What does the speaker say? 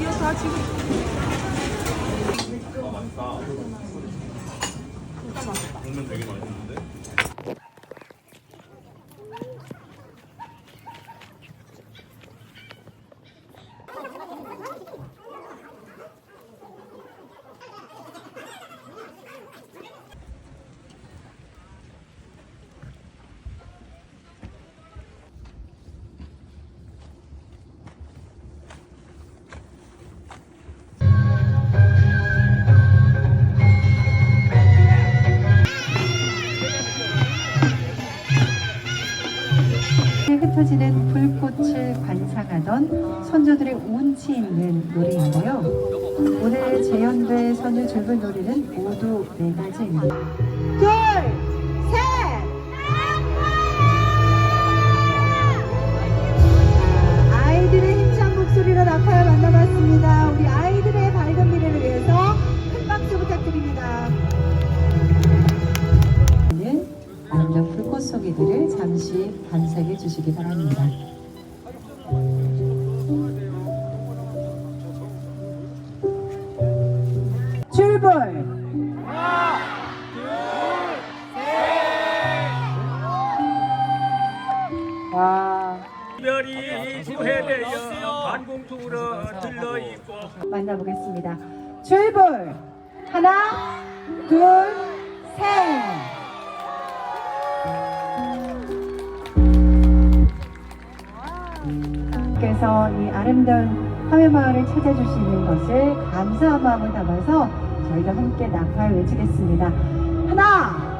이거 다 지금. 보면 되게 맛있 흩어지는 불꽃을 관상하던 선조들의 운치 있는 노래인데요. 오늘 재연될 선유 줄불 노래는 모두 네 가지입니다. 둘, 셋! 아이들의 힘찬 목소리로 나파야 만나봤습니다. 우리 아이들의 밝은 미래를 위해서 큰 박수 부탁드립니다. 는불 꽃 소개들을 잠시 관찰해 주시기 바랍니다. 출발! 와, 별이 구해되어 반공투로 들러 있고 만나보겠습니다. 출발! 하나, 둘, 셋! 께서 이 아름다운 화훼마을을 찾아주시는 것을 감사한 마음을 담아서 저희가 함께 낙하를 외치겠습니다. 하나, 둘,